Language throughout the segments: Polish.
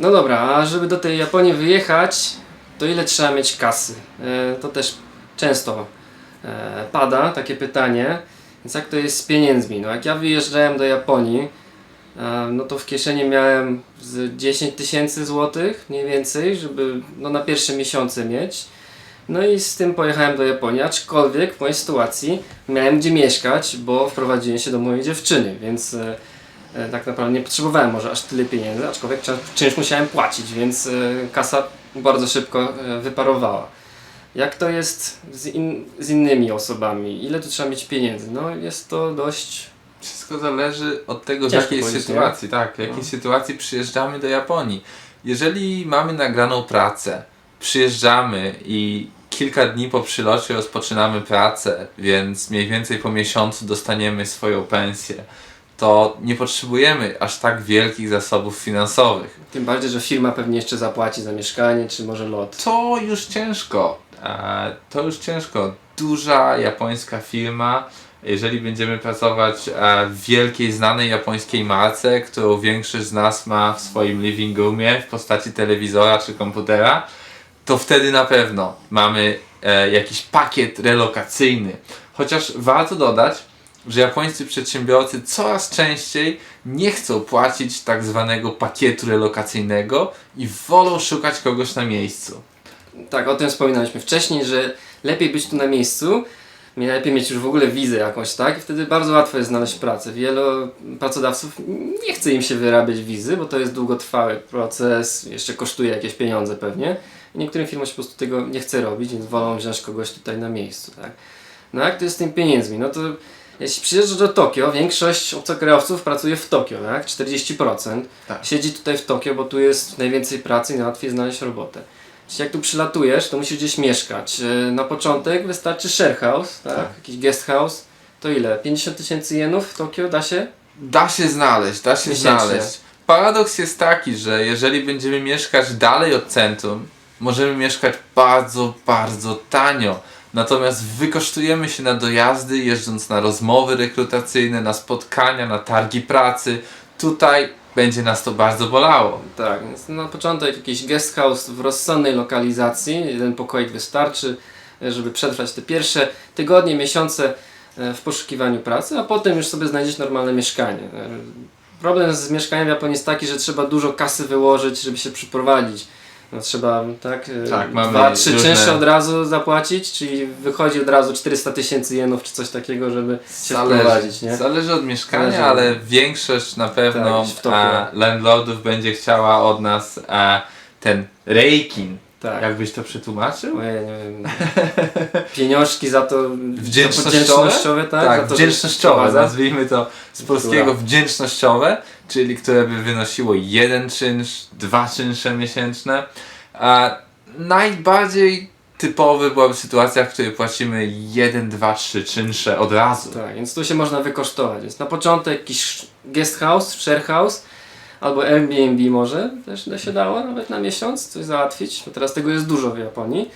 No dobra, a żeby do tej Japonii wyjechać, to ile trzeba mieć kasy? E, to też często e, pada takie pytanie. Więc jak to jest z pieniędzmi? No jak ja wyjeżdżałem do Japonii, e, no to w kieszeni miałem z 10 tysięcy złotych mniej więcej, żeby no, na pierwsze miesiące mieć. No i z tym pojechałem do Japonii, aczkolwiek w mojej sytuacji miałem gdzie mieszkać, bo wprowadziłem się do mojej dziewczyny, więc e, tak naprawdę nie potrzebowałem może aż tyle pieniędzy, aczkolwiek czynsz musiałem płacić, więc e, kasa bardzo szybko e, wyparowała. Jak to jest z, in, z innymi osobami? Ile tu trzeba mieć pieniędzy? No jest to dość... Wszystko zależy od tego, w jakiej sytuacji, tak, w jakiej No. sytuacji przyjeżdżamy do Japonii. Jeżeli mamy nagraną pracę, przyjeżdżamy i kilka dni po przylocie rozpoczynamy pracę, więc mniej więcej po miesiącu dostaniemy swoją pensję, to nie potrzebujemy aż tak wielkich zasobów finansowych. Tym bardziej, że firma pewnie jeszcze zapłaci za mieszkanie, czy może lot. To już ciężko. E, To już ciężko. Duża japońska firma, jeżeli będziemy pracować e, w wielkiej, znanej japońskiej marce, którą większość z nas ma w swoim living roomie w postaci telewizora czy komputera, to wtedy na pewno mamy e, jakiś pakiet relokacyjny. Chociaż warto dodać, że japońscy przedsiębiorcy coraz częściej nie chcą płacić tak zwanego pakietu relokacyjnego i wolą szukać kogoś na miejscu. Tak, o tym wspominaliśmy wcześniej, że lepiej być tu na miejscu, lepiej mieć już w ogóle wizę jakąś, tak? I wtedy bardzo łatwo jest znaleźć pracę. Wielu pracodawców nie chce im się wyrabiać wizy, bo to jest długotrwały proces, jeszcze kosztuje jakieś pieniądze pewnie. I niektórym firmom się po prostu tego nie chce robić, więc wolą wziąć kogoś tutaj na miejscu, tak? No jak to jest z tymi pieniędzmi? No to jeśli przyjeżdżasz do Tokio, większość obcokrajowców pracuje w Tokio, tak? 40%. Tak. Siedzi tutaj w Tokio, bo tu jest najwięcej pracy i najłatwiej znaleźć robotę. Czyli jak tu przylatujesz, to musisz gdzieś mieszkać. Yy, Na początek wystarczy share house, tak? Tak. Jakiś guest house. To ile? 50 tysięcy jenów w Tokio da się? Da się znaleźć, da się Miesięcznie. znaleźć. Paradoks jest taki, że jeżeli będziemy mieszkać dalej od centrum, możemy mieszkać bardzo, bardzo tanio. Natomiast wykosztujemy się na dojazdy, jeżdżąc na rozmowy rekrutacyjne, na spotkania, na targi pracy. Tutaj będzie nas to bardzo bolało. Tak, więc na początek jakiś guest house w rozsądnej lokalizacji, jeden pokoik wystarczy, żeby przetrwać te pierwsze tygodnie, miesiące e, w poszukiwaniu pracy, a potem już sobie znajdziesz normalne mieszkanie. E, Problem z mieszkaniem w Japonii jest taki, że trzeba dużo kasy wyłożyć, żeby się przyprowadzić. No, trzeba tak, e, Tak, mamy dwa, trzy różne- czynsze od razu zapłacić, czyli wychodzi od razu 400 tysięcy jenów czy coś takiego, żeby się wprowadzić, nie? zależy od mieszkania, Zależy. ale większość na pewno Tak, Tokio. e, landlordów będzie chciała od nas e, ten reikin. Tak. Jakbyś to przetłumaczył? Ojej, nie wiem. Pieniążki za to Wdzięcznościowe? tak? Tak, to, wdzięcznościowe, nazwijmy to z polskiego wdzięcznościowe, czyli które by wynosiło jeden czynsz, dwa czynsze miesięczne. A najbardziej typowy byłaby sytuacja, w której płacimy jeden, dwa, trzy czynsze od razu. Tak, więc tu się można wykosztować. Więc na początek jakiś guest house, share house albo Airbnb może też da się dało nawet na miesiąc coś załatwić, bo teraz tego jest dużo w Japonii.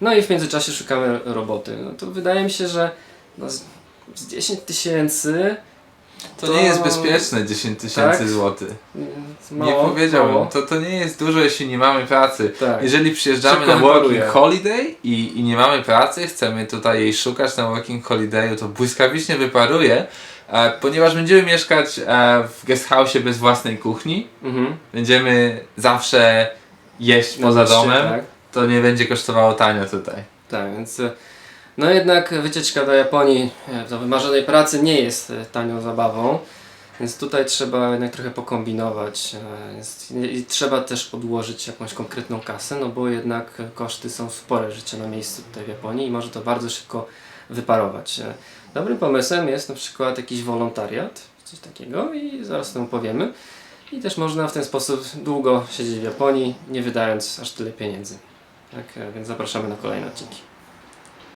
No i w międzyczasie szukamy roboty. No to wydaje mi się, że no z, z 10 tysięcy To, To- nie jest bezpieczne 10 tysięcy Tak? złotych. Nie powiedziałbym, mało. to, to nie jest dużo, jeśli nie mamy pracy. Tak. Jeżeli przyjeżdżamy Szybko na working holiday i, i nie mamy pracy, chcemy tutaj jej szukać na working holidayu, to błyskawicznie wyparuje, e, ponieważ będziemy mieszkać e, w guest house bez własnej kuchni, Mhm. będziemy zawsze jeść Na poza mieście, domem, Tak. to nie będzie kosztowało tanio tutaj. Tak, więc e, no jednak wycieczka do Japonii e, do wymarzonej pracy nie jest e, tanią zabawą, więc tutaj trzeba jednak trochę pokombinować e, jest, i trzeba też odłożyć jakąś konkretną kasę, no bo jednak koszty są spore życia na miejscu tutaj w Japonii i może to bardzo szybko wyparować. Dobrym pomysłem jest na przykład jakiś wolontariat, coś takiego i zaraz o tym powiemy. I też można w ten sposób długo siedzieć w Japonii, nie wydając aż tyle pieniędzy. Tak, więc zapraszamy na kolejne odcinki.